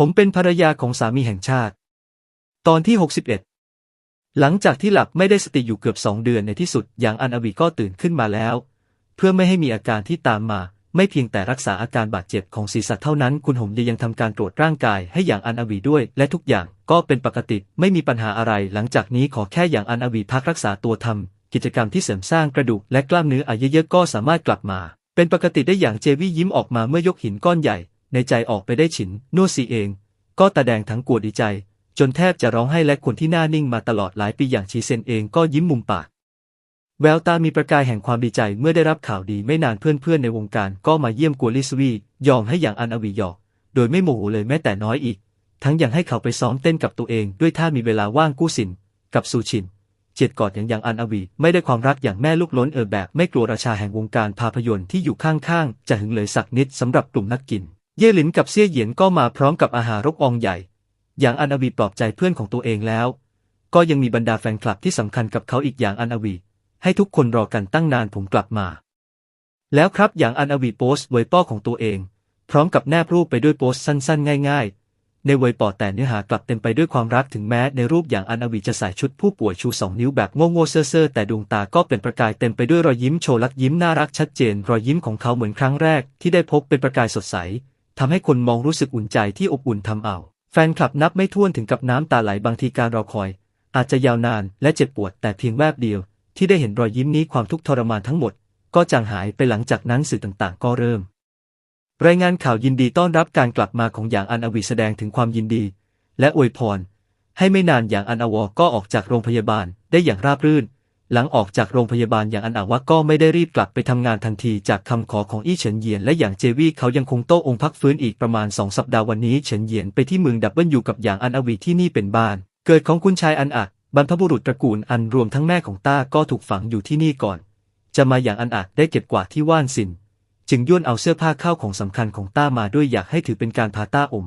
ผมเป็นภรรยาของสามีแห่งชาติ ตอนที่ 61 หลังจากที่หลับไม่ได้สติอยู่เกือบสองเดือนในที่สุด อย่างอันอวีก็ตื่นขึ้นมาแล้ว เพื่อไม่ให้มีอาการที่ตามมา ไม่เพียงแต่รักษาอาการบาดเจ็บของศีรษะเท่านั้น คุณหงดียังทำการตรวจร่างกายให้อย่างอันอวีด้วย และทุกอย่างก็เป็นปกติไม่มีปัญหาอะไร หลังจากนี้ขอแค่อย่างอันอวีพักรักษาตัวทำกิจกรรมที่เสริมสร้างกระดูกและกล้ามเนื้ออายุเยอะๆก็สามารถกลับมา เป็นปกติได้อย่างเจวี่ยิ้มออกมาเมื่อยกหินก้อนใหญ่ ในใจออกไปได้ฉินนวดซีเอง ก็ตาแดงทั้งกวดดีใจ จนแทบจะร้องไห้และคนที่หน้านิ่งมาตลอดหลายปีอย่างชีเซนเองก็ยิ้มมุมปาก แววตามีประกายแห่งความดีใจเมื่อได้รับข่าวดีไม่นานเพื่อนๆในวงการก็มาเยี่ยมกัวลิสวียอมให้อย่างอันอวีหยอก โดยไม่โมโหเลยแม้แต่น้อยอีก ทั้งยังให้เขาไปซ้อมเต้นกับตัวเองด้วยถ้ามีเวลาว่างกู้สิน กับซูชินเจ็ดกอดอย่างอย่างอันอวีไม่ได้ความรักอย่างแม่ลูกล้นเออแบบ ไม่กลัวราชาแห่งวงการภาพยนตร์ที่อยู่ข้างๆจะหึงเลยสักนิดสำหรับกลุ่มนักกิน เย่หลินกับเซี่ยเหยียนก็มาพร้อมกับอาหารรกองใหญ่ อย่างอันอวีปลอบใจเพื่อนของตัวเองแล้ว ก็ยังมีบรรดาแฟนคลับที่สำคัญกับเขาอีกอย่างอันอวี ให้ทุกคนรอกันตั้งนานผมกลับมา แล้วครับอย่างอันอวีโพสต์ไวป้อของตัวเอง พร้อมกับแนบรูปไปด้วยโพสต์สั้นๆ ง่าย ๆ ในไวยปอแต่เนื้อหากลับเต็มไปด้วยความรักถึงแม้ในรูปอย่างอันอวีจะใส่ชุดผู้ป่วยชูสองนิ้วแบบโง่ๆเซ่อๆแต่ดวงตาก็เป็นประกายเต็มไปด้วยรอยยิ้มโชว์ลักยิ้มน่ารักชัดเจน รอยยิ้มของเขาเหมือนครั้งแรกที่ได้พบเป็นประกายสดใส ทำให้คนมองรู้สึกอุ่นใจที่อบอุ่นทำเอาแฟนคลับนับไม่ถ้วนถึงกับน้ำตาไหลบางทีการรอคอย อาจจะยาวนานและเจ็บปวดแต่เพียงแวบเดียว ที่ได้เห็นรอยยิ้มนี้ความทุกข์ทรมานทั้งหมด ก็จางหายไปหลังจากนั้นสื่อต่างๆ ก็เริ่ม รายงานข่าวยินดีต้อนรับการกลับมาของอย่างอันอวีแสดงถึงความยินดี และอวยพร ให้ไม่นานอย่างอันอวอก็ออกจากโรงพยาบาลได้อย่างราบรื่น หลังออกจากโรงพยาบาลอย่างอันอาวะก็ไม่ได้รีบกลับไปทำงานทันทีจากคำขอของอี้เฉินเยียนและอย่างเจวี่เขายังคงโต้องพักฟื้นอีกประมาณสองสัปดาห์วันนี้เฉินเยียนไปที่เมืองดับเบิลยูกับอย่างอันอวีที่นี่เป็นบ้าน เกิดของคุณชายอันอักบรรพบุรุษตระกูลอันรวมทั้งแม่ของต้าก็ถูกฝังอยู่ที่นี่ก่อน จะมาอย่างอันอักได้เก็บกวาดที่ว่านสิน จึงย่วนเอาเสื้อผ้าเข้าของสำคัญของต้ามาด้วยอยากให้ถือเป็นการพาต้าอม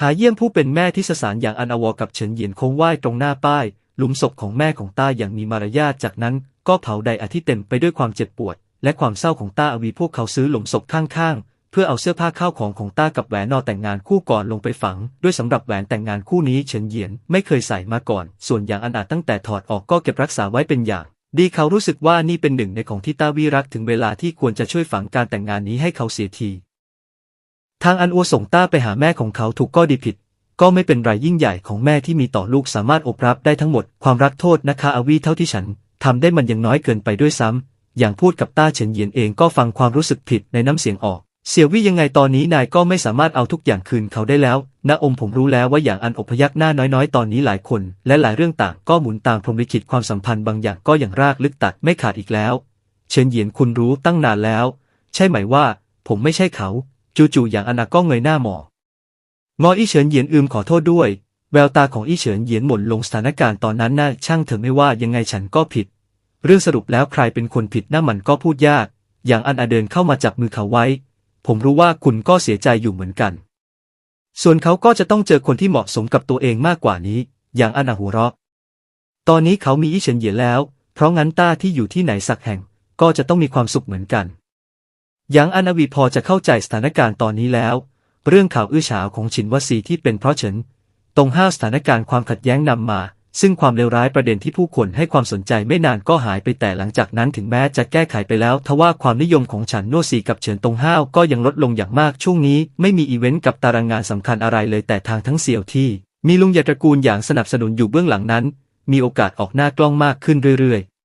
หาเยี่ยมผู้เป็นแม่ที่สสารอย่างอันอวอกับเฉินเยียนคงไหว้ตรงหน้าป้าย หลุมศพของแม่ของต้าอย่างมีมารยาทจากนั้นก็เผาไดอาที่เต็มไปด้วยความเจ็บปวด และความเศร้าของต้าอวีพวกเขาซื้อหลุมศพข้างๆ เพื่อเอาเสื้อผ้าข้าวของของต้ากับแหวนนอแต่งงานคู่ก่อนลงไปฝัง ด้วยสำหรับแหวนแต่งงานคู่นี้เฉินเหยียนไม่เคยใส่มาก่อน ส่วนอย่างอันอาจตั้งแต่ถอดออกก็เก็บรักษาไว้เป็นอย่าง ดีเขารู้สึกว่านี่เป็นหนึ่งในของที่ต้าวีรักถึงเวลาที่ควรจะช่วยฝังการแต่งงานนี้ให้เขาเสียทีทางอันอัวส่งต้าไปหาแม่ของเขาถูกก็ดีผิด ก็ไม่เป็นไรยิ่งใหญ่ของแม่ที่มีต่อลูกสามารถอบรับได้ทั้งหมดความรักโทษนะคะอาวีเท่าที่ฉันทำได้มันยังน้อยเกินไปด้วยซ้ำ อย่างพูดกับต้าเฉินเยียนเองก็ฟังความรู้สึกผิดในน้ำเสียงออก เสี่ยววี่ยังไงตอนนี้นายก็ไม่สามารถเอาทุกอย่างคืนเขาได้แล้วณอมผมรู้แล้วว่าอย่างอันอพยักหน้าน้อยๆ ตอนนี้หลายคน และหลายเรื่องต่างก็หมุนตามพรมลิขิตความสัมพันธ์บางอย่างก็อย่างรากลึกตัดไม่ขาดอีกแล้ว เฉินเยียนคุณรู้ตั้งนานแล้ว ใช่ไหมว่า ผมไม่ใช่เขา จู่ๆอย่างอนาก็เงยหน้าหมอง งออี้เฉินเหยียนอืมขอโทษด้วย แววตาของอี้เฉินเหยียนหม่นลงสถานการณ์ตอนนั้นน่าช่างเถอะไม่ว่ายังไงฉันก็ผิด เรื่องสรุปแล้วใครเป็นคนผิดน่ามันก็พูดยาก อย่างอันอาเดินเข้ามาจับมือเขาไว้ ผมรู้ว่าคุณก็เสียใจอยู่เหมือนกัน ส่วนเขาก็จะต้องเจอคนที่เหมาะสมกับตัวเองมากกว่านี้ อย่างอันอาหัวเราะ ตอนนี้เขามีอี้เฉินเหยียนแล้ว เพราะงั้นต้าที่อยู่ที่ไหนสักแห่ง ก็จะต้องมีความสุขเหมือนกัน อย่างอันอวีพอจะเข้าใจสถานการณ์ตอนนี้แล้ว เรื่องข่าวอื้อฉาวของฉินวสีที่เป็นเพราะเฉินตรงห้าวสถานการณ์ความขัดแย้งนำมา ซึ่งความเลวร้ายประเด็นที่ผู้คนให้ความสนใจไม่นานก็หายไปแต่หลังจากนั้นถึงแม้จะแก้ไขไปแล้วทว่าความนิยมของฉันโนซีกับเฉินตรงห้าวก็ยังลดลงอย่างมากช่วงนี้ ไม่มีอีเวนต์กับตารางงานสำคัญอะไรเลยแต่ทางทั้งเสี่ยวที่ มีลุงใหญ่ตระกูลอย่างสนับสนุนอยู่เบื้องหลังนั้น มีโอกาสออกหน้ากล้องมากขึ้นเรื่อยๆ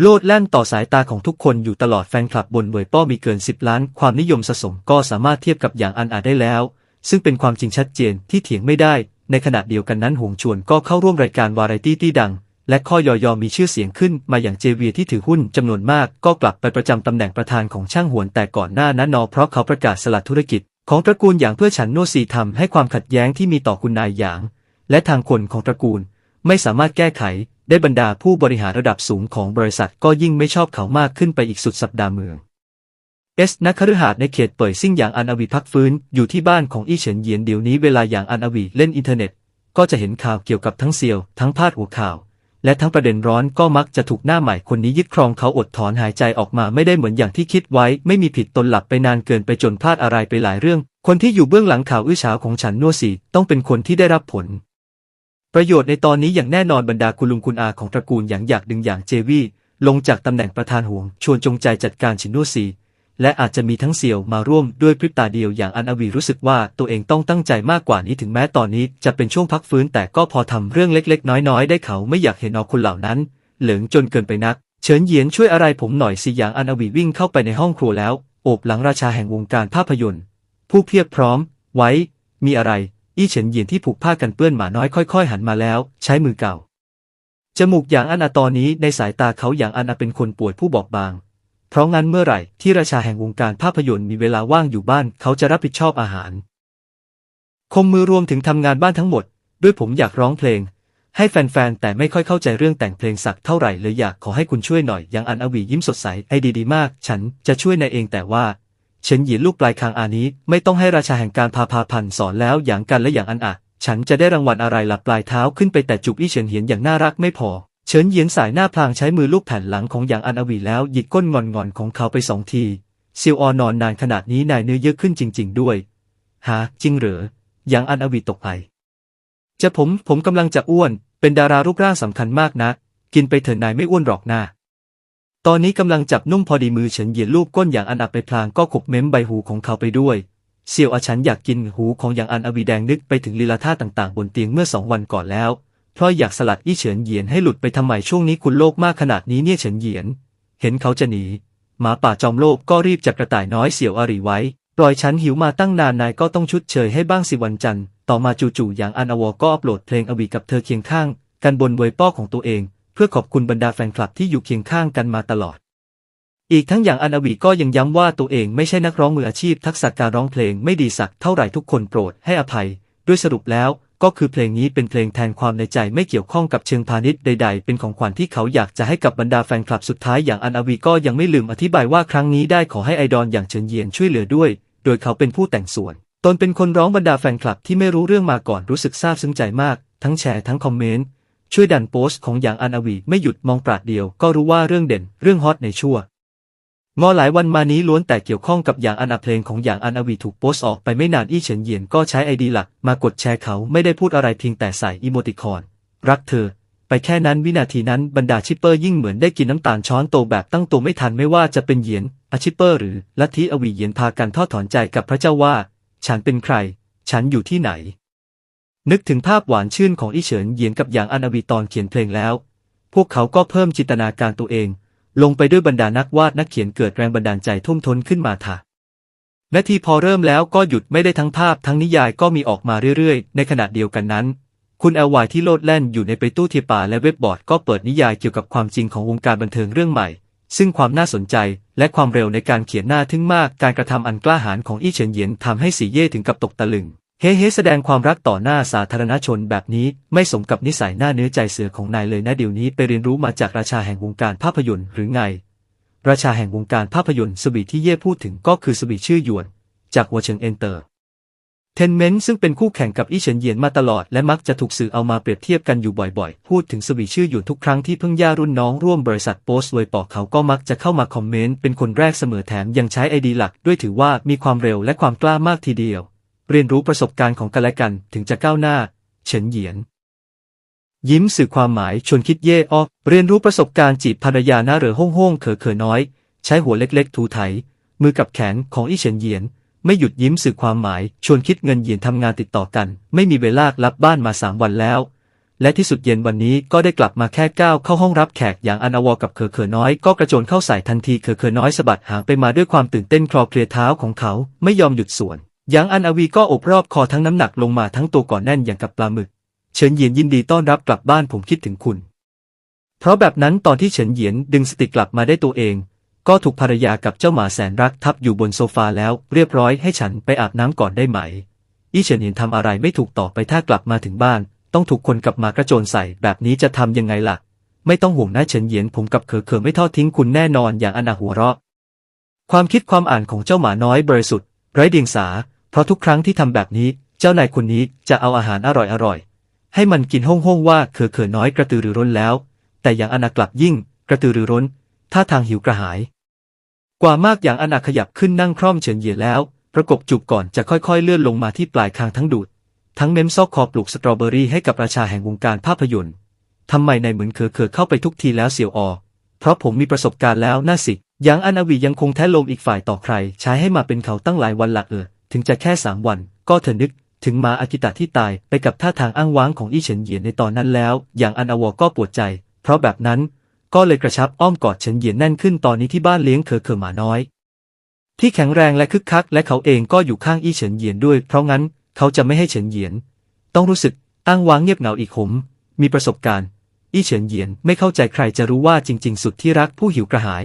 โลดแล่นต่อสายตาของทุกคนอยู่ตลอดแฟนคลับบนเวยป้อมีเกิน 10 ล้าน ความนิยมสะสมก็สามารถเทียบกับอย่างอันอาจได้แล้ว ซึ่งเป็นความจริงชัดเจนที่เถียงไม่ได้ ในขณะเดียวกันนั้นหงชวนก็เข้าร่วมรายการวาไรตี้ที่ดัง และข้อยอยอมีชื่อเสียงขึ้นมาอย่างเจวีที่ถือหุ้นจำนวนมาก ก็กลับไปประจำตำแหน่งประธานของช่างหวนแต่ก่อนหน้านั้นนอเพราะเขาประกาศสละธุรกิจ ของตระกูลอย่างเพื่อฉันโนซีทำให้ความขัดแย้งที่มีต่อคุณนายหยาง และทางคนของตระกูล ไม่สามารถแก้ไข ได้บรรดาผู้บริหารระดับสูงของบริษัทก็ยิ่งไม่ชอบเขามากขึ้นไปอีกสุดสัปดาห์เมืองเอสนักคฤหาสน์ในเขตเป่ยซิ่งอย่างอันอวีพักฟื้นอยู่ที่บ้านของอี้เฉินเยียนเดี๋ยวนี้เวลาอย่างอันอวีเล่นอินเทอร์เน็ต ก็จะเห็นข่าวเกี่ยวกับทั้งเซียว ทั้งพาดหัวข่าว และทั้งประเด็นร้อนก็มักจะถูกหน้าใหม่คนนี้ยึดครองเขาอดถอนหายใจออกมาไม่ได้เหมือนอย่างที่คิดไว้ ไม่มีผิดตนหลับไปนานเกินไปจนพลาดอะไรไปหลายเรื่อง คนที่อยู่เบื้องหลังข่าวอื้อฉาวของฉันนัวสีต้องเป็นคนที่ได้รับผล ประโยชน์ในตอนนี้อย่างแน่นอนบรรดาคุณลุงคุณอาของตระกูลอย่างอยากดึงอย่างเจวี่ลงจากตำแหน่งประธานห่วง ชวนจงใจจัดการฉินนัวซีและอาจจะมีทั้งเสี่ยวมาร่วมด้วยพริบตาเดียวอย่างอันอวีรู้สึกว่าตัวเองต้องตั้งใจมากกว่านี้ถึงแม้ตอนนี้จะเป็นช่วงพักฟื้นแต่ก็พอทำเรื่องเล็ก ๆ น้อยๆ ได้เขาไม่อยากเห็นเอาคนเหล่านั้น เหลิงจนเกินไปนัก เฉินเยียนช่วยอะไรผมหน่อยสิอย่างอันอวีวิ่งเข้าไปในห้องครัวแล้ว โอบหลังราชาแห่งวงการภาพยนตร์ ผู้เพียบพร้อม ไว้ มีอะไร อี้เฉินเหยียนที่ผูกผ้ากันเปื้อนหมาน้อยค่อยๆ หันมาแล้ว ใช้มือเก่า จมูกอย่างอันอาตอนนี้ในสายตาเขาอย่างอันอาเป็นคนป่วยผู้บอบบาง เพราะงั้นเมื่อไหร่ที่ราชาแห่งวงการภาพยนตร์มีเวลาว่างอยู่บ้านเขาจะรับผิดชอบอาหาร คมมือรวมถึงทำงานบ้านทั้งหมด ด้วยผมอยากร้องเพลง ให้แฟนๆแต่ไม่ค่อยเข้าใจเรื่องแต่งเพลงสักเท่าไหร่เลยอยากขอให้คุณช่วยหน่อยอยังอันอวียิ้มสดใสไอดีดีมาก ฉันจะช่วยนายเองแต่ว่า เฉินหยีลูกปลายคางอานี้ ไม่ต้องให้ราชาแห่งการพาพาพันสอนแล้วอย่างกันและอย่างอันอะฉันจะได้รางวัลอะไรหลับปลายเท้าขึ้นไปแต่จุบอี้เฉินเหียนอย่างน่ารักไม่พอ เฉินเหียนสายหน้าพลางใช้มือลูบแผ่นหลังของอย่างอันอวีแล้วหยิกก้นงอนๆของเขาไปสองทีซิวออนอนนานขนาดนี้นายเนื้อเยอะขึ้นจริง ๆ ด้วยฮะจริงเหรออย่างอันอวีตกไปจะผมผมกำลังจะอ้วน เป็นดารารูปร่างสำคัญมากนะ กินไปเถอะนายไม่อ้วนหรอกนะ ตอนนี้กำลังจับนุ่มพอดีมือเฉินเหยียนลูบก้นอย่างอันอับไปพลางก็ขบเม้มใบหูของเขาไปด้วยเซียวอาฉันอยากกินหูของอย่างอันอวีแดงนึกไปถึงลีลาท่าต่างๆ บนเตียงเมื่อสองวันก่อนแล้ว เพราะอยากสลัดอี้เฉินเหยียนให้หลุดไปทำไมช่วงนี้คุณโลกมากขนาดนี้เนี่ยเฉินเหยียน เห็นเขาจะหนีหมาป่าจอมโลกก็รีบจับกระต่ายน้อยเสี่ยวอารีไว้ปล่อยฉันหิวมาตั้งนานนายก็ต้องชุดเชยให้บ้างสิวันจันทร์ต่อมาจู่ๆอย่างอันอวอก็อัปโหลดเพลงอวีกับเธอเคียงข้าง กันบนเวยป้อของตัวเอง เพื่อขอบคุณบรรดาแฟนคลับที่อยู่เคียงข้างกันมาตลอด อีกทั้งอย่างอันอวีก็ยังย้ำว่าตัวเองไม่ใช่นักร้องมืออาชีพทักษะการร้องเพลงไม่ดีสักเท่าไหร่ทุกคนโปรดให้อภัย ด้วยสรุปแล้วก็คือเพลงนี้เป็นเพลงแทนความในใจไม่เกี่ยวข้องกับเชิงพาณิชย์ใด ๆ เป็นของขวัญที่เขาอยากจะให้กับบรรดาแฟนคลับสุดท้ายอย่างอันอวีก็ยังไม่ลืมอธิบายว่าครั้งนี้ได้ขอให้ไอดอลอย่างเฉินเยียนช่วยเหลือด้วย โดยเขาเป็นผู้แต่งส่วน ตนเป็นคนร้องบรรดาแฟนคลับที่ไม่รู้เรื่องมาก่อนรู้สึกซาบซึ้งใจมาก ทั้งแชร์ทั้งคอมเมนต์ ช่วยดันโพสต์ของอย่างอันอวีไม่หยุดมองปราดเดียวก็รู้ว่าเรื่องเด่นเรื่องฮอตในชั่วงอหลายวันมานี้ล้วนแต่เกี่ยวข้องกับอย่างอันอเพลงของอย่างอันอวีถูกโพสต์ออกไปไม่นานอี้เฉินเยียนก็ใช้ไอดีหลักมากดแชร์เขาไม่ได้พูดอะไรเพียงแต่ใส่อีโมติคอน รักเธอ ไปแค่นั้นวินาทีนั้นบรรดาชิปเปอร์ยิ่งเหมือนได้กินน้ำตาลช้อนโตแบบตั้งตัวไม่ทันไม่ว่าจะเป็นเยียนอาชิปเปอร์หรือลัทธิอวีเยียนพากันทอดถอนใจกับพระเจ้าว่า ฉันเป็นใคร ฉันอยู่ที่ไหน นึกถึงภาพหวานชื่นของอี้เฉินเหยียนกับอย่างอันอวีตอนเขียนเพลงแล้ว พวกเขาก็เพิ่มจินตนาการตัวเอง ลงไปด้วยบรรดานักวาดนักเขียนเกิดแรงบันดาลใจทุ่มท้นขึ้นมาค่ะนาทีพอเริ่มแล้วก็หยุดไม่ได้ทั้งภาพทั้งนิยายก็มีออกมาเรื่อยๆ ในขณะเดียวกันนั้น คุณเอลวายที่โลดแล่นอยู่ในไปตู้เทียป่าและเว็บบอร์ดก็เปิดนิยายเกี่ยวกับความจริงของวงการบันเทิงเรื่องใหม่ ซึ่งความน่าสนใจและความเร็วในการเขียนหน้าทึ่งมากการกระทำอันกล้าหาญของอี้เฉินเหยียนทำให้สีเย่ถึงกับตกตะลึง เฮ้เฮ้แสดงความรักต่อหน้าสาธารณชนแบบนี้ไม่สมกับนิสัยหน้าเนื้อใจเสือของนายเลยนะเดี๋ยวนี้ไปเรียนรู้มาจากราชาแห่งวงการภาพยนตร์หรือไง ราชาแห่งวงการภาพยนตร์สวีที่เย่พูดถึงก็คือสวีชื่อหยวน จากวัวเฉิงเอนเตอร์ เทนเมนต์ซึ่งเป็นคู่แข่งกับอีเฉินเยียนมาตลอดและมักจะถูกสื่อเอามาเปรียบเทียบกันอยู่บ่อยๆ พูดถึงสวีชื่อหยวนทุกครั้งที่เพิ่งย่ารุ่นน้องร่วมบริษัทโพสต์ไวยปอกเขาก็มักจะเข้ามาคอมเมนต์เป็นคนแรกเสมอแถมยังใช้ไอดีหลักด้วยถือว่ามีความเร็วและความกล้ามากทีเดียว เรียนรู้ประสบการณ์ของกันและกันถึงจะก้าวหน้า เฉินเหยียน ยิ้มสื่อความหมายชวนคิดเย่ออเรียนรู้ประสบการณ์จีบภรรยาหน้าเหรอห้องห้องเขอเขอน้อย ใช้หัวเล็กๆ ถูไถ มือกับแขนของอี้เฉินเหยียน ไม่หยุดยิ้มสื่อความหมาย ชวนคิดเงินเหยียนทำงานติดต่อกัน ไม่มีเวลารับบ้านมาสามวันแล้ว และที่สุดเย็นวันนี้ก็ได้กลับมาแค่ก้าวเข้าห้องรับแขกอย่างอนาวอกับเขอเขอน้อยก็กระโจนเข้าใส่ทันทีเขอเขอน้อยสะบัดหางไปมาด้วยความตื่นเต้นคลอเคลียเท้าของเขาไม่ยอมหยุดส่วน ย่างอันอวีก็อบรอบคอทั้งน้ำหนักลงมาทั้งตัวก่อนแน่นอย่างกับปลาหมึก เฉินเหยียนยินดีต้อนรับกลับบ้านผมคิดถึงคุณ เพราะแบบนั้นตอนที่เฉินเหยียนดึงสติกลับมาได้ตัวเอง ก็ถูกภรรยากับเจ้าหมาแสนรักทับอยู่บนโซฟาแล้วเรียบร้อยให้ฉันไปอาบน้ำก่อนได้ไหม อี้เฉินเห็นทำอะไรไม่ถูกต่อไปถ้ากลับมาถึงบ้าน ต้องถูกคนกลับมากระโจนใส่แบบนี้จะทำยังไงล่ะ ไม่ต้องห่วงนะเฉินเหยียนผมกับเขอเขอไม่ทอดทิ้งคุณแน่นอนอย่างอนาหัวเราะ ความคิดความอ่านของเจ้าหมาน้อยบริสุทธิ์ไร้เดียงสา เพราะทุกครั้งที่ทำแบบนี้ เจ้านายคนนี้จะเอาอาหารอร่อยๆให้มันกินห้องๆว่าเขือเขือน้อยกระตือรือร้นแล้ว แต่อย่างอนากลับยิ่ง กระตือรือร้นท่าทางหิวกระหาย กว่ามากอย่างอนาขยับขึ้นนั่งคร่อมเฉินเหยียแล้ว ประกบจูบก่อนจะค่อยๆ เลื่อนลงมาที่ปลายคางทั้งดูด ทั้งเม้มซอกคอปลูกสตรอเบอรี่ให้กับราชาแห่งวงการภาพยนตร์ทำไมนายเหมือนเคอเคอเข้าไปทุกทีแล้วเสียวออเพราะผมมีประสบการณ์แล้วน่าสิยังอนอวียังคงแท้ลมอีกฝ่ายต่อใคร ใช้ให้มาเป็นเขาตั้งหลายวันหลักเออ ถึงจะแค่สามวัน ก็เธอนึกถึงมาอากิตะที่ตายไปกับท่าทางอ้างว้างของอี้เฉินเหยียนในตอนนั้นแล้ว อย่างอันอวอก็ปวดใจ เพราะแบบนั้นก็เลยกระชับอ้อมกอดเฉินเหยียนแน่นขึ้นตอนนี้ที่บ้านเลี้ยงเคอเคอหมาน้อย ที่แข็งแรงและคึกคัก และเขาเองก็อยู่ข้างอี้เฉินเหยียนด้วย เพราะงั้นเขาจะไม่ให้เฉินเหยียน ต้องรู้สึกอ้างว้างเงียบเหงาอีกหมมีประสบการณ์อี้เฉินเหยียนไม่เข้าใจใครจะรู้ว่าจริง ๆ สุดที่รักผู้หิวกระหาย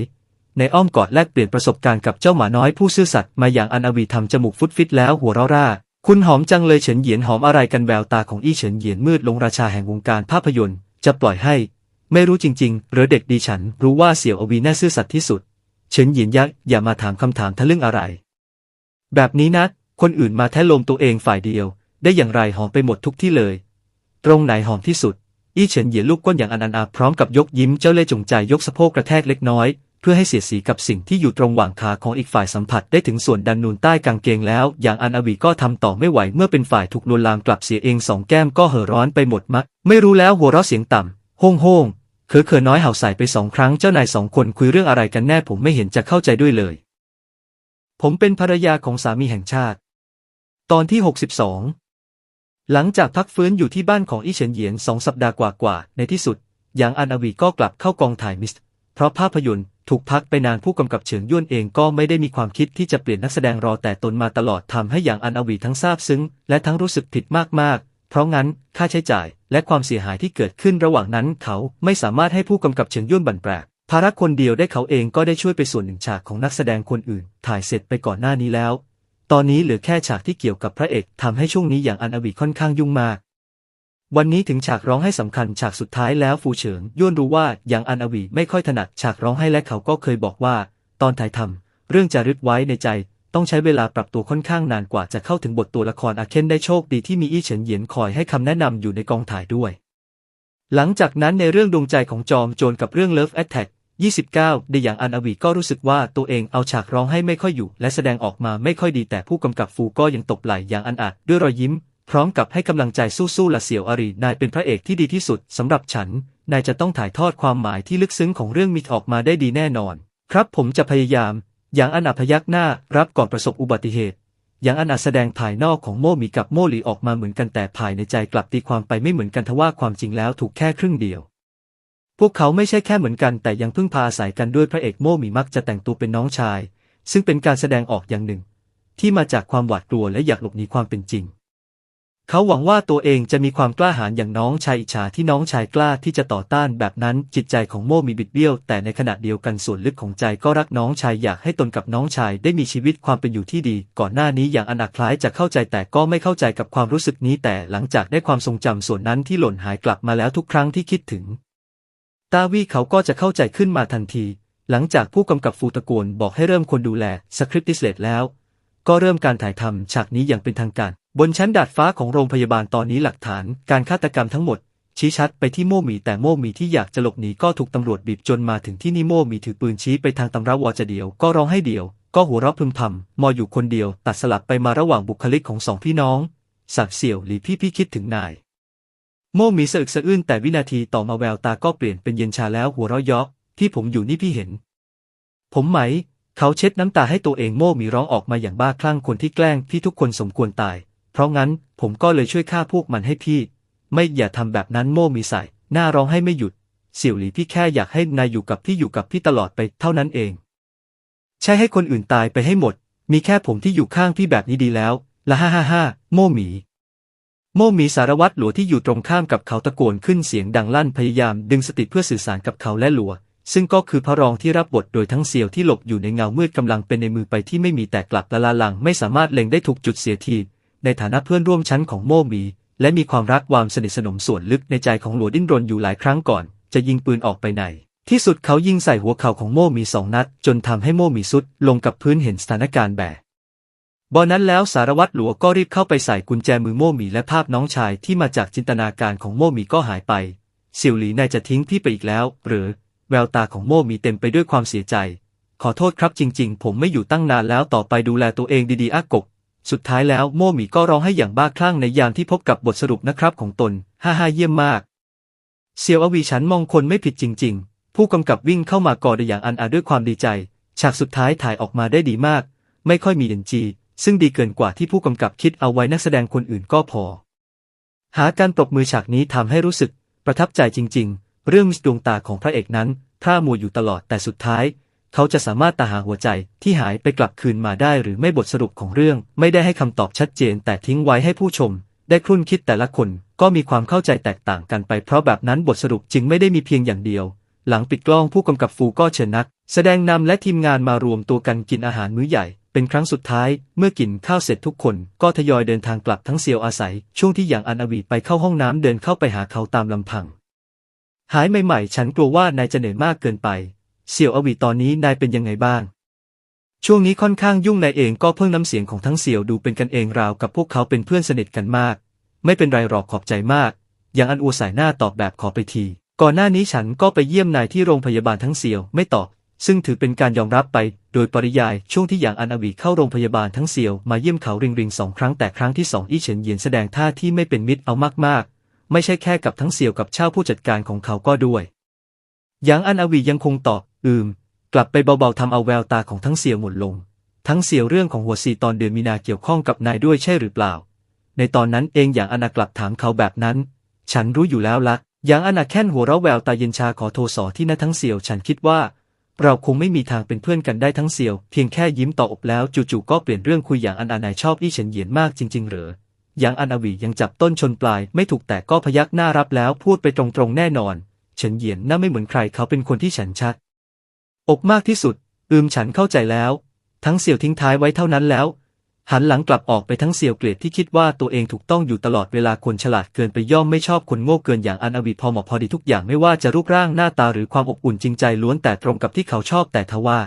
ในอ้อมกอดแลกเปลี่ยนประสบการณ์กับเจ้าหมาน้อยผู้ซื่อสัตย์มาอย่างอันอวีทำจมูกฟุดฟิตแล้วหัวเราะร่า คุณหอมจังเลยเฉินเหยียนหอมอะไรกันแววตาของอี้เฉินเหยียนมืดลงราชาแห่งวงการภาพยนตร์ จะปล่อยให้ ไม่รู้จริงๆหรือเด็กดีฉัน รู้ว่าเสี่ยวอวีน่าซื่อสัตย์ที่สุด เฉินเหยียนยักษ์อย่ามาถามคำถามทะลึ่งอะไร แบบนี้นะ คนอื่นมาแท้ลมตัวเองฝ่ายเดียว ได้อย่างไรหอมไปหมดทุกที่เลย ตรงไหนหอมที่สุดอี้เฉินเหยียนลูกก้นอย่างอันอันอาพร้อมกับยกยิ้มเจ้าเล่ห์จงใจยกสะโพกกระแทกเล็กน้อย เพื่อให้เสียสีกับสิ่งที่อยู่ตรงหว่างขาของอีกฝ่ายสัมผัสได้ถึงส่วนดันนูนใต้กางเกงแล้ว อย่างอันอวีก็ทำต่อไม่ไหวเมื่อเป็นฝ่ายถูกลวนลามกลับเสียเองสองแก้มก็เห่อร้อนไปหมดมัก ไม่รู้แล้วหัวเราะเสียงต่ำโฮ่งโฮ่งเขอเขอน้อยเห่าใส่ไปสองครั้งเจ้านายสองคนคุยเรื่องอะไรกันแน่ผมไม่เห็นจะเข้าใจด้วยเลย ผมเป็นภรรยาของสามีแห่งชาติ ตอนที่ 62 หลังจากพักฟื้นอยู่ที่บ้านของอี้เฉินเหยียนสองสัปดาห์กว่าๆในที่สุดหยางอันอวีก็กลับเข้ากองถ่ายมิส เพราะภาพยนตร์ถูกพักไปนานผู้กำกับเฉิงย่วนเองก็ไม่ได้มีความคิดที่จะเปลี่ยนนักแสดงรอแต่ตนมาตลอดทำให้หยางอันอวีทั้งซาบซึ้ง และทั้งรู้สึกผิดมากๆ เพราะงั้นค่าใช้จ่ายและความเสียหายที่เกิดขึ้นระหว่างนั้นเขาไม่สามารถให้ผู้กำกับเฉิงย่วนบั่นแปลกภาระคนเดียวได้เขาเองก็ได้ช่วยไปส่วนหนึ่งฉากของนักแสดงคนอื่น ถ่ายเสร็จไปก่อนหน้านี้แล้ว ตอนนี้เหลือแค่ฉากที่เกี่ยวกับพระเอกทำให้ช่วงนี้อย่างอันอวีค่อนข้างยุ่งมาก วันนี้ถึงฉากร้องให้สำคัญฉากสุดท้ายแล้วฟูเฉิงย่วนรู้ว่าอย่างอันอวีไม่ค่อยถนัดฉากร้องให้และเขาก็เคยบอกว่า ตอนถ่ายทำเรื่องจะรึกไว้ในใจ ต้องใช้เวลาปรับตัวค่อนข้างนานกว่าจะเข้าถึงบทตัวละครอาเคนได้โชคดีที่มีอี้เฉินเหยียนคอยให้คำแนะนำอยู่ในกองถ่ายด้วย หลังจากนั้นในเรื่องดวงใจของจอมโจรกับเรื่อง Love Attack 29ได้อย่างอันอวีก็รู้สึกว่าตัวเองเอาฉากร้องให้ไม่ค่อยอยู่ และแสดงออกมาไม่ค่อยดีแต่ผู้กำกับฟูก็ยังตบไหล่อย่างอันอาจด้วยรอยยิ้ม พร้อมกับให้กำลังใจสู้ๆละเสี่ยวอารีนายเป็นพระเอกที่ดีที่สุดสำหรับฉัน นายจะต้องถ่ายทอดความหมายที่ลึกซึ้งของเรื่องมิตรออกมาได้ดีแน่นอน ครับผมจะพยายาม อย่างอันอาพยักหน้ารับก่อนประสบอุบัติเหตุ อย่างอันอาแสดงภายนอกของโมหมีกับโมหลีออกมาเหมือนกันแต่ภายในใจกลับตีความไปไม่เหมือนกันทว่าความจริงแล้วถูกแค่ครึ่งเดียวพวกเขาไม่ใช่แค่เหมือนกันแต่ยังพึ่งพาอาศัยกันด้วยพระเอกโม่หมีมักจะแต่งตัวเป็นน้องชาย ซึ่งเป็นการแสดงออกอย่างหนึ่ง ที่มาจากความหวาดกลัวและอยากหลบหนีความเป็นจริง เขาหวังว่าตัวเองจะมีความกล้าหาญอย่างน้องชายอิจฉาที่น้องชายกล้าที่จะต่อต้านแบบนั้นจิตใจของโม่มีบิดเบี้ยว แต่ในขณะเดียวกันส่วนลึกของใจก็รักน้องชายอยากให้ตนกับน้องชายได้มีชีวิตความเป็นอยู่ที่ดี ก่อนหน้านี้อย่างอนาคล้ายจะเข้าใจแต่ก็ไม่เข้าใจกับความรู้สึกนี้ แต่หลังจากได้ความทรงจำส่วนนั้นที่หล่นหายกลับมาแล้วทุกครั้งที่คิดถึง ตาวีเขาก็จะเข้าใจขึ้นมาทันที หลังจากผู้กำกับฟูตะโกนบอกให้เริ่มคนดูแลสคริปต์ดิสเลตแล้ว ก็เริ่มการถ่ายทำฉากนี้อย่างเป็นทางการ บนชั้นดาดฟ้าของโรงพยาบาลตอนนี้หลักฐานการฆาตกรรมทั้งหมด ชี้ชัดไปที่โม่หมีแต่โม่หมีที่อยากจะหลบหนีก็ถูกตำรวจบีบจนมาถึงที่นี่โม่หมีถือปืนชี้ไปทางตำราวอจะเดียวก็ร้องให้เดียว ก็หัวเราะพึมพำมออยู่คนเดียว ตัดสลับไปมาระหว่างบุคลิกของสองพี่น้องสักเสี่ยวหรือพี่พี่คิดถึงนาย โม่หมีสะอึกสะอื้นแต่วินาทีต่อมาแววตาก็เปลี่ยนเป็นเย็นชาแล้วหัวเราะยาะที่ผมอยู่นี่พี่เห็น ผมไหม เขาเช็ดน้ำตาให้ตัวเองโม่หมีร้องออกมาอย่างบ้าคลั่งคนที่แกล้งพี่ทุกคนสมควรตาย เพราะงั้นผมก็เลยช่วยฆ่าพวกมันให้พี่ ไม่อย่าทำแบบนั้นโม่หมีใส่หน้าร้องให้ไม่หยุด เสี่ยวหลี่พี่แค่อยากให้นายอยู่กับพี่อยู่กับพี่ตลอดไปเท่านั้นเอง ใช่ให้คนอื่นตายไปให้หมด มีแค่ผมที่อยู่ข้างพี่แบบนี้ดีแล้วละฮ่าฮ่าฮ่าโม่หมี โม่หมีสารวัตรหลัวที่อยู่ตรงข้ามกับเขาตะโกนขึ้นเสียงดังลั่นพยายามดึงสติเพื่อสื่อสารกับเขาและหลัว ซึ่งก็คือพระรองที่รับบทโดยทั้งเซียวที่หลบอยู่ในเงามืดกำลังเป็นในมือไปที่ไม่มีแต่กลับละลาลังไม่สามารถเล็งได้ถูกจุดเสียที ในฐานะเพื่อนร่วมชั้นของโมมี และมีความรักความสนิทสนมส่วนลึกในใจของหลัวดิ้นรนอยู่หลายครั้งก่อน จะยิงปืนออกไปในที่สุดเขายิงใส่หัวเข่าของโมมีสองนัด จนทำให้โมมีสุดลงกับพื้นเห็นสถานการณ์แบบบอนั้นแล้วสารวัตรหลัวก็รีบเข้าไปใส่กุญแจมือโมมีและภาพน้องชายที่มาจากจินตนาการของโมมีก็หายไปเสี่ยวหลีนายจะทิ้งพี่ไปอีกแล้ว หรือแววตาของโมมีเต็มไปด้วยความเสียใจ ขอโทษครับจริง ๆ ผมไม่อยู่ตั้งนานแล้วต่อไปดูแลตัวเองดีๆอากก สุดท้ายแล้วโม่หมีก็ร้องให้อย่างบ้าคลั่งในยามที่พบกับบทสรุปนะครับของตน ฮ่าฮ่าเยี่ยมมาก เซียวอวีฉันมองคนไม่ผิดจริง ๆ ผู้กำกับวิ่งเข้ามากอดอย่างอันอาด้วยความดีใจ ฉากสุดท้ายถ่ายออกมาได้ดีมาก ไม่ค่อยมีเอ็นจีซึ่งดีเกินกว่าที่ผู้กำกับคิดเอาไว้นักแสดงคนอื่นก็พอ หาการปรบมือฉากนี้ทำให้รู้สึก ประทับใจจริง ๆ เรื่องดวงตาของพระเอกนั้นพร่ามัวอยู่ตลอดแต่สุดท้าย เขาจะสามารถตาหาหัวใจที่หายไปกลับคืนมาได้หรือไม่บทสรุปของเรื่อง ไม่ได้ให้คำตอบชัดเจน แต่ทิ้งไว้ให้ผู้ชม ได้ครุ่นคิดแต่ละคนก็มีความเข้าใจแตกต่างกันไปเพราะแบบนั้นบทสรุปจึงไม่ได้มีเพียงอย่างเดียว หลังปิดกล้องผู้กำกับฟูก็เชิญนัก แสดงนำและทีมงานมารวมตัวกันกินอาหารมื้อใหญ่ เป็นครั้งสุดท้าย เมื่อกินข้าวเสร็จทุกคนก็ทยอยเดินทางกลับทั้งเซียวอาศัย ช่วงที่อย่างอันอวีไปเข้าห้องน้ำเดินเข้าไปหาเขาตามลำพัง หายใหม่ๆ ฉันกลัวว่านายจะเหนื่อยมากเกินไป เสี่ยวอวีตอนนี้นายเป็นยังไงบ้าง ช่วงนี้ค่อนข้างยุ่งนายเองก็เพิ่งน้ำเสียงของทั้งเสี่ยวดูเป็นกันเองราวกับพวกเขาเป็นเพื่อนสนิทกันมาก ไม่เป็นไรหรอกขอบใจมาก อย่างอันอัวสายหน้าตอบแบบขอไปที ก่อนหน้านี้ฉันก็ไปเยี่ยมนายที่โรงพยาบาลทั้งเสี่ยวไม่ตอบ ซึ่งถือเป็นการยอมรับไป โดยปริยายช่วงที่อย่างอันอวีเข้าโรงพยาบาลทั้งเสี่ยวมาเยี่ยมเขาริงริงสองครั้งแต่ครั้งที่สองอี้เฉินเหยียนแสดงท่าที่ไม่เป็นมิตรเอามากๆ ไม่ใช่แค่กับทั้งเสี่ยวกับเช่าผู้จัดการของเขาก็ด้วยยางอันอวียังคงตอบ อืม กลับไปเบาๆทำเอาแววตาของทั้งเสี่ยวหมดลง ทั้งเสี่ยวเรื่องของหัวซีตอนเดือนมีนาเกี่ยวข้องกับนายด้วยใช่หรือเปล่า ในตอนนั้นเองอย่างอนากลับถามเขาแบบนั้น ฉันรู้อยู่แล้วละอย่างอนาแค่นหัวเราะแววตาเย็นชาขอโทษสอที่หน้าทั้งเสี่ยว ฉันคิดว่า เราคงไม่มีทางเป็นเพื่อนกันได้ทั้งเสี่ยว เพียงแค่ยิ้มต่ออบแล้วจู่ๆก็เปลี่ยนเรื่องคุยอย่างอันอานายชอบอี้เฉินเหยียนมากจริง ๆ เหรออย่างอันอวียังจับต้นชนปลายไม่ถูกแต่ก็พยักหน้ารับแล้วพูดไปตรงๆแน่นอน เฉินเหยียนน่าไม่เหมือนใครเขาเป็นคนที่ฉันชัด อกมากที่สุด อืมฉันเข้าใจแล้ว ทั้งเสี่ยวทิ้งท้ายไว้เท่านั้นแล้ว หันหลังกลับออกไปทั้งเสี่ยวเกลียดที่คิดว่าตัวเองถูกต้องอยู่ตลอดเวลาคนฉลาดเกินไปย่อมไม่ชอบคนโง่เกินอย่างอันอวีพอเหมาะพอดีทุกอย่างไม่ว่าจะรูปร่างหน้าตาหรือความอบอุ่นจริงใจล้วนแต่ตรงกับที่เขาชอบแต่ทว่า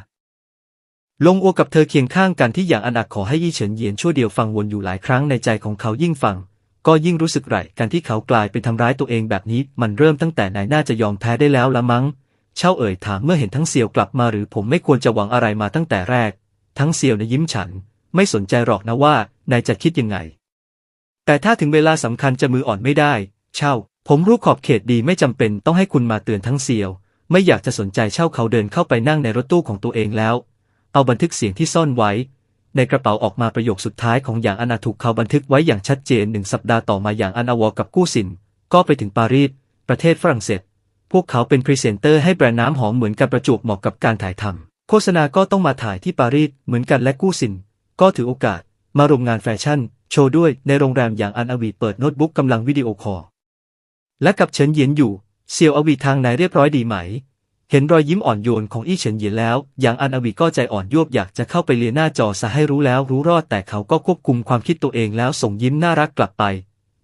ลงโอกับเธอเคียงข้างกันที่อย่างอันอักขอให้ยี่เฉินเยียนชั่วเดียวฟังวนอยู่หลายครั้งในใจของเขายิ่งฟัง ก็ยิ่งรู้สึกไรการที่เขากลายเป็นทำร้ายตัวเองแบบนี้ มันเริ่มตั้งแต่ไหนน่าจะยอมแพ้ได้แล้วละมั้ง เช่าเอ่ยถามเมื่อเห็นทั้งเซียวกลับมาหรือผมไม่ควรจะหวังอะไรมาตั้งแต่แรก ทั้งเซียวในะยิ้มฉัน ไม่สนใจหรอกนะว่านายจะคิดยังไง แต่ถ้าถึงเวลาสำคัญจะมืออ่อนไม่ได้ เช่า ผมรู้ขอบเขตดีไม่จำเป็นต้องให้คุณมาเตือนทั้งเซียว ไม่อยากจะสนใจเช่าเขาเดินเข้าไปนั่งในรถตู้ของตัวเองแล้ว เอาบันทึกเสียงที่ซ่อนไว้ ในกระเป๋าออกมาประโยคสุดท้ายของอย่างอนาถูกเขาบันทึกไว้อย่างชัดเจนหนึ่งสัปดาห์ต่อมาอย่างอนาวอกับกู้สิน ก็ไปถึงปารีสประเทศฝรั่งเศส พวกเขาเป็นพรีเซนเตอร์ให้แบรนด์น้ำหอมเหมือนกันประจวบเหมาะกับการถ่ายทำโฆษณาก็ต้องมาถ่ายที่ปารีสเหมือนกันและกู้สิน ก็ถือโอกาส มาร่วมงานแฟชั่น โชว์ด้วยในโรงแรมอย่างอันอวีเปิดโน้ตบุ๊กกำลังวิดีโอคอลและกับเฉินเหยียนอยู่เซียวอวีทางไหนเรียบร้อยดีไหม เห็นรอยยิ้มอ่อนโยนของอี้เฉินเหยียนแล้ว อย่างอันอวีก็ใจอ่อนยวบอยากจะเข้าไปเลียหน้าจอซะให้รู้แล้วรู้รอดแต่เขาก็ควบคุมความคิดตัวเองแล้วส่งยิ้มน่ารักกลับไป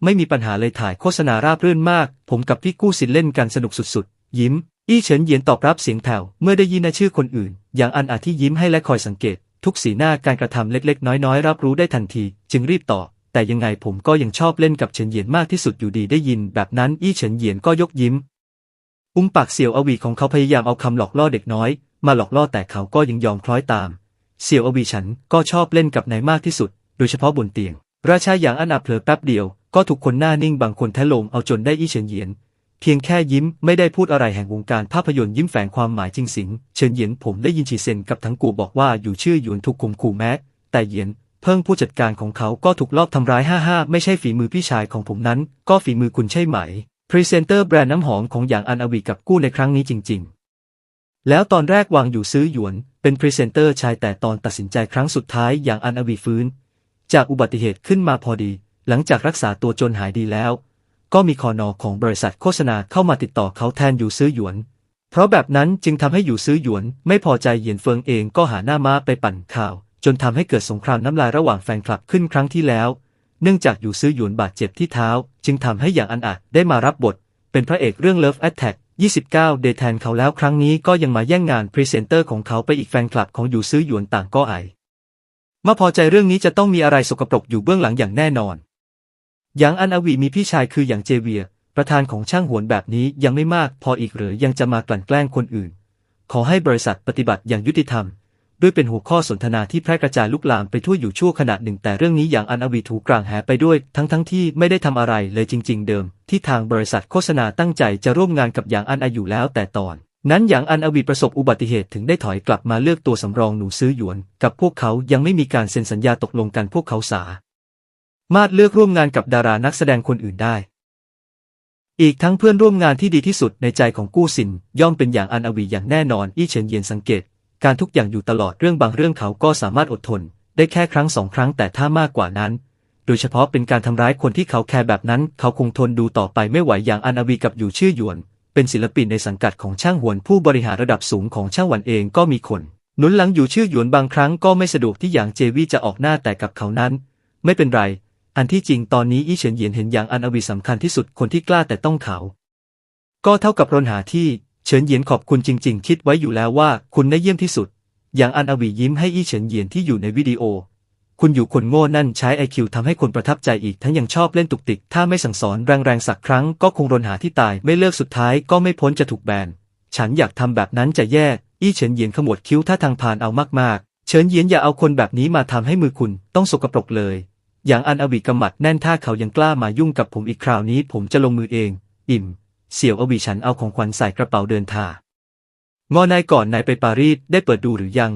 ไม่มีปัญหาเลยถ่ายโฆษณาราบรื่นมาก ผมกับพี่กู้สินเล่นกันสนุกสุดๆ ยิ้ม อี้เฉินเหยียนตอบรับเสียงแผ่วเมื่อได้ยินชื่อคนอื่น อย่างอันอาที่ยิ้มให้และคอยสังเกต ทุกสีหน้าการกระทำเล็กๆ น้อยๆ รับรู้ได้ทันที จึงรีบต่อ แต่ยังไงผมก็ยังชอบเล่นกับเฉินเหยียนมากที่สุดอยู่ดีได้ยิน แบบนั้นอี้เฉินเหยียนก็ยกยิ้ม อุ้มปากเสี่ยวอวีของเขาพยายามเอาคำหลอกล่อเด็กน้อย มาหลอกล่อแต่เขาก็ยังยอมคล้อยตาม เสี่ยวอวีฉันก็ชอบเล่นกับนายมากที่สุด โดยเฉพาะบนเตียง ราชาอย่างอันอาเผลอแป๊บเดียว ก็ถูกคนหน้านิ่งบางคนแทะลมเอาจนได้อี้เฉินเหยียน เพียงแค่ยิ้มไม่ได้พูดอะไรแห่งวงการภาพยนตร์ยิ้มแฝงความหมายจริงสิงเฉินเหยียนผมได้ยินฉีเซนกับทั้งกูบอกว่าอยู่ชื่อหยวนถูกข่มขู่แม้ แต่เหยียนเพิ่งผู้จัดการของเขาก็ถูกลอบทำร้ายห้าห้าไม่ใช่ฝีมือพี่ชายของผมนั้น ก็ฝีมือคุณใช่ไหม พรีเซนเตอร์แบรนด์น้ำหอมของอย่างอันอวีกับกู้ในครั้งนี้จริง ๆ แล้วตอนแรกวางอยู่ซื้อหยวน เป็นพรีเซนเตอร์ชายแต่ตอนตัดสินใจครั้งสุดท้ายอย่างอันอวีฟื้น จากอุบัติเหตุขึ้นมาพอดี หลังจากรักษาตัวจนหายดีแล้ว ก็มีคอนอของบริษัทโฆษณาเข้ามาติดต่อเขาแทนอยู่ซื้อหยวน เพราะแบบนั้นจึงทำให้อยู่ซื้อหยวน ไม่พอใจเหยียนเฟิงเองก็หาหน้าม้าไปปั่นข่าว จนทำให้เกิดสงครามน้ำลายระหว่างแฟนคลับขึ้นครั้งที่แล้ว เนื่องจากอยู่ซื้อหยวนบาดเจ็บที่เท้า จึงทำให้อย่างอันอาจได้มารับบท เป็นพระเอกเรื่อง Love Attack 29 เดทแทนเขาแล้วครั้งนี้ก็ยังมาแย่งงานพรีเซนเตอร์ของเขาไปอีกแฟนคลับของอยู่ซื้อหยวนต่างก็ไอมาพอใจเรื่องนี้จะต้องมีอะไรสกปรกอยู่เบื้องหลังอย่างแน่นอน อย่างอันอวีมีพี่ชายคืออย่างเจเวีย ประธานของช่างหวนแบบนี้ยังไม่มากพออีกหรือยังจะมากลั่นแกล้งคนอื่น ขอให้บริษัทปฏิบัติอย่างยุติธรรม ด้วยเป็นหัวข้อสนทนาที่แพร่กระจายลุกลามไปทั่วอยู่ชั่วขณะหนึ่ง แต่เรื่องนี้อย่างอันอวีถูกกลางแหไปด้วย ทั้งทั้งที่ไม่ได้ทำอะไรเลยจริง ๆ เดิม ที่ทางบริษัทโฆษณาตั้งใจจะร่วมงานกับอย่างอันอาอยู่แล้วแต่ตอนนั้นอย่างอันอวีประสบอุบัติเหตุถึงได้ถอยกลับมาเลือกตัวสำรองหนูซื้อหยวน กับพวกเขายังไม่มีการเซ็นสัญญาตกลงกันพวกเขาสา มารถเลือกร่วมงานกับดารานักแสดงคนอื่นได้ อีกทั้งเพื่อนร่วมงานที่ดีที่สุดในใจของกู้สิน ย่อมเป็นอย่างอันอวีอย่างแน่นอน อี้เฉินเยียนสังเกต การทุกอย่างอยู่ตลอดเรื่องบางเรื่องเขาก็สามารถอดทน ได้แค่ครั้งสองครั้งแต่ถ้ามากกว่านั้น โดยเฉพาะเป็นการทำร้ายคนที่เขาแคร์แบบนั้น เขาคงทนดูต่อไปไม่ไหวอย่างอันอวีกับอยู่ชื่อหยวน เป็นศิลปินในสังกัดของช่างหวนผู้บริหารระดับสูงของช่างหวันเองก็มีคนหนุนหลังอยู่ชื่อหยวนบางครั้งก็ไม่สะดวกที่อย่างเจวี่จะออกหน้าแต่กับเขานั้น ไม่เป็นไร อันที่จริงตอนนี้อี้เฉินเหยียนเห็นอย่างอันอวีสำคัญที่สุดคนที่กล้าแต่ต้องเขา ก็เท่ากับรนหาที่เฉินเหยียนขอบคุณจริง ๆ คิดไว้อยู่แล้วว่าคุณได้เยี่ยมที่สุด อย่างอันอวียิ้มให้อี้เฉินเหยียนที่อยู่ในวิดีโอ คุณอยู่คนโง่นั่นใช้ไอคิวทำให้คนประทับใจอีกทั้งยังชอบเล่นตุกติก ถ้าไม่สั่งสอนแรงๆสักครั้งก็คงรนหาที่ตายไม่เลิกสุดท้ายก็ไม่พ้นจะถูกแบนฉันอยากทำแบบนั้นจะแย่ อี้เฉินเหยียนขมวดคิ้วท่าทางพานเอามากๆ เฉินเหยียนอย่าเอาคนแบบนี้มาทำให้มือคุณต้องสกปรกเลย อย่างอันอวีกำมัดแน่นถ้าเขายังกล้ามายุ่งกับผมอีกคราวนี้ผมจะลงมือเอง อิ่ม เสี่ยวอวีฉันเอาของขวัญใส่กระเป๋าเดินทางงอนายก่อนนายไปปารีสได้เปิดดูหรือยัง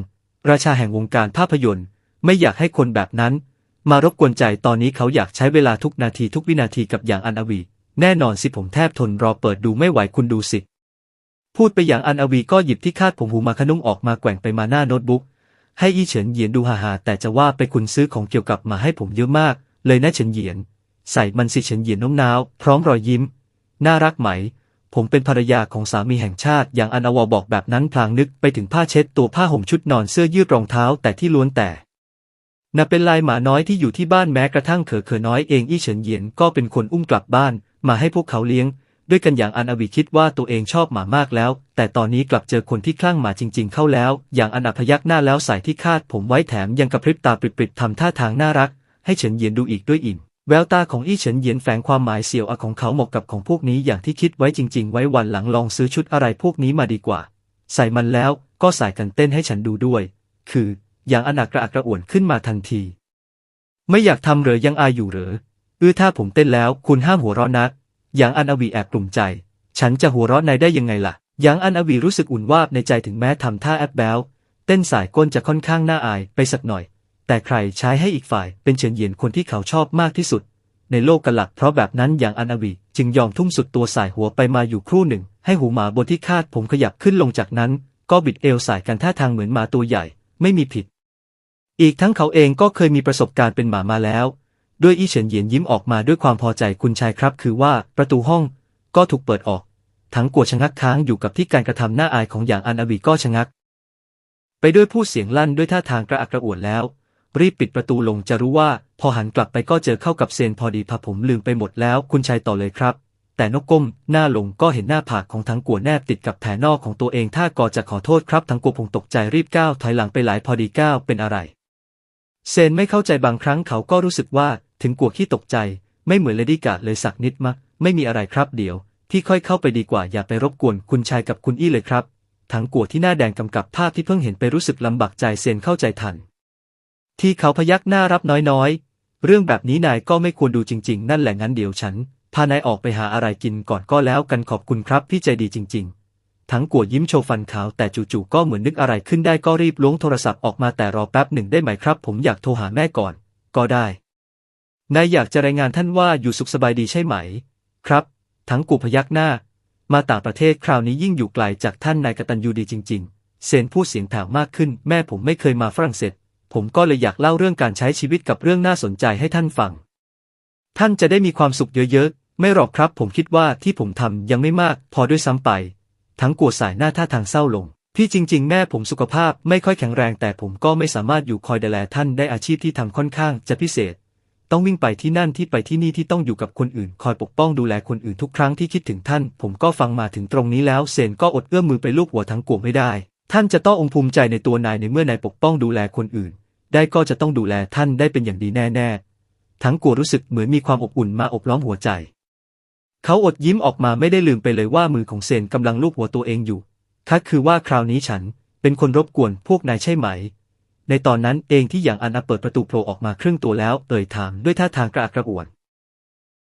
ราชาแห่งวงการภาพยนตร์ ไม่อยากให้คนแบบนั้น มารบกวนใจตอนนี้เขาอยากใช้เวลาทุกนาทีทุกวินาทีกับอย่างอันอวี แน่นอนสิผมแทบทนรอเปิดดูไม่ไหวคุณดูสิ พูดไปอย่างอันอวีก็หยิบที่คาดผมหูมาขนุ่งออกมาแกว่งไปมาหน้าโน้ตบุ๊ก ให้อี้เฉินเหยียนดูฮาฮาแต่จะว่าไปคุณซื้อของเกี่ยวกับมาให้ผมเยอะมาก เลยนะเฉินเหยียน ใส่มันสิเฉินเหยียนน้มน้าว พร้อมรอยยิ้ม น่ารักไหม ผมเป็นภรรยาของสามีแห่งชาติ อย่างอันอวบอกแบบนั้นพลางนึกไปถึงผ้าเช็ดตัวผ้าห่มชุดนอนเสื้อยืดรองเท้าแต่ที่ล้วนแต่น่ะเป็นลายหมาน้อยที่อยู่ที่บ้านแม้กระทั่งเขอเขอน้อยเองอี้เฉินเหยียนก็เป็นคนอุ้มกลับบ้าน มาให้พวกเขาเลี้ยง ด้วยกันอย่างอันอวีคิดว่าตัวเองชอบหมามากแล้ว แต่ตอนนี้กลับเจอคนที่คลั่งหมาจริง ๆ เข้าแล้ว อย่างอันอพยักหน้าแล้วใส่ที่คาดผมไว้แถมยังกระพริบตาปริบๆทำท่าทางน่ารัก ให้เฉินเหยียนดูอีกด้วยอิ่มแววตาของอี้เฉินเหยียนแฝงความหมายเสียวอะของเขาเหมาะกับของพวกนี้อย่างที่คิดไว้จริง ๆ ไว้วันหลังลองซื้อชุดอะไรพวกนี้มาดีกว่า ใส่มันแล้วก็ใส่กันเต้นให้ฉันดูด้วย คือ อย่างอนากระอักกระอ่วนขึ้นมาทันที ไม่อยากทำเหรอยังอายอยู่เหรอเออถ้าผมเต้นแล้วคุณห้ามหัวเราะนะ อย่างอันอวีแอบกลุ่มใจ ฉันจะหัวเราะในได้ยังไงล่ะ อย่างอันอวีรู้สึกอุ่นวาบในใจถึงแม้ทำท่าแอบแบลเต้นสายก้นจะค่อนข้างน่าอายไปสักหน่อย แต่ใครใช้ให้อีกฝ่ายเป็นเฉินเหยียนคนที่เขาชอบมากที่สุด ในโลกกันหลักเพราะแบบนั้นอย่างอันอวีจึงยอมทุ่มสุดตัวสายหัวไปมาอยู่ครู่หนึ่ง ให้หูหมาบนที่คาดผมขยับขึ้นลงจากนั้น ก็บิดเอวสายกันท่าทางเหมือนหมาตัวใหญ่ ไม่มีผิด อีกทั้งเขาเองก็เคยมีประสบการณ์เป็นหมามาแล้ว ด้วยอี้เฉินเหยียนยิ้มออกมาด้วยความพอใจคุณชายครับ คือว่าประตูห้องก็ถูกเปิดออก ทั้งกัวชะงักค้างอยู่กับที่การกระทำหน้าอายของอย่างอันอวีก็ชะงัก ไปด้วยผู้เสียงลั่นด้วยท่าทางกระอักกระอ่วนแล้ว รีบปิดประตูลงจะรู้ว่า พอหันกลับไปก็เจอเข้ากับเซนพอดีพาผมลืมไปหมดแล้ว คุณชายต่อเลยครับ แต่นกก้มหน้าลงก็เห็นหน้าผากของทั้งกัวแนบติดกับแผลนอกของตัวเองถ้าก่อจะขอโทษครับทั้งกัวคงตกใจรีบก้าวถอยหลังไปหลายพอดีก้าวเป็นอะไรเซนไม่เข้าใจบางครั้งเขาก็รู้สึกว่า ถึงกัวขี้ตกใจ ไม่เหมือนเลดี้กาดเลยสักนิดมะ ไม่มีอะไรครับเดี๋ยวที่ค่อยเข้าไปดีกว่าอย่าไปรบกวนคุณชายกับคุณอี้เลยครับทั้งกัวที่หน้าแดงกำกับภาพที่เพิ่งเห็นไปรู้สึกลำบากใจเซนเข้าใจทัน ที่เขาพยักหน้ารับน้อยๆ เรื่องแบบนี้นายก็ไม่ควรดูจริง ๆ นั่นแหละงั้นเดี๋ยวฉัน พานายออกไปหาอะไรกินก่อนก็แล้วกันขอบคุณครับพี่ใจดีจริงๆทั้งกัวยิ้มโชว์ฟันขาวแต่จู่ๆก็เหมือนนึกอะไรขึ้นได้ก็รีบล้วงโทรศัพท์ออกมาแต่รอแป๊บหนึ่งได้ไหมครับ ผมอยากโทรหาแม่ก่อน ก็ได้ นายอยากจะรายงานท่านว่าอยู่สุขสบายดีใช่ไหม ครับ ทั้งกูพยักหน้า มาต่างประเทศคราวนี้ยิ่งอยู่ไกลจากท่านนายกตัญญูดีจริง ๆ เซนพูดเสียงแผ่วมากขึ้น แม่ผมไม่เคยมาฝรั่งเศส ผมก็เลยอยากเล่าเรื่องการใช้ชีวิตกับเรื่องน่าสนใจให้ท่านฟัง ท่านจะได้มีความสุขเยอะๆ ไม่หรอกครับ ผมคิดว่าที่ผมทำยังไม่มาก พอด้วยซ้ำไป ทั้งกัวสายหน้าท่าทางเศร้าลงพี่จริง ๆ แม่ผมสุขภาพไม่ค่อยแข็งแรงแต่ผมก็ไม่สามารถอยู่คอยดูแลท่านได้อาชีพที่ทำค่อนข้างจะพิเศษ ต้องวิ่งไปที่นั่นที่ไปที่นี่ที่ต้องอยู่กับคนอื่น คอยปกป้องดูแลคนอื่นทุกครั้งที่คิดถึงท่าน ผมก็ฟังมาถึงตรงนี้แล้วเซนก็อดเอื้อมมือไปลูบหัวทั้งกลัวไม่ได้ ท่านจะต้ององภูมิใจในตัวนายในเมื่อนายปกป้องดูแลคนอื่น ได้ก็จะต้องดูแลท่านได้เป็นอย่างดีแน่ๆ ทั้งกลัวรู้สึกเหมือนมีความอบอุ่นมาอบล้อมหัวใจ เขาอดยิ้มออกมาไม่ได้ลืมไปเลยว่ามือของเซนกำลังลูบหัวตัวเองอยู่คัดคือว่าคราวนี้ฉันเป็นคนรบกวนพวกนายใช่ไหม ในตอนนั้นเองที่อย่างอันอาเปิดประตูโผล่ออกมาครึ่งตัวแล้วเอ่ยถามด้วยท่าทางกระอักกระอ่วน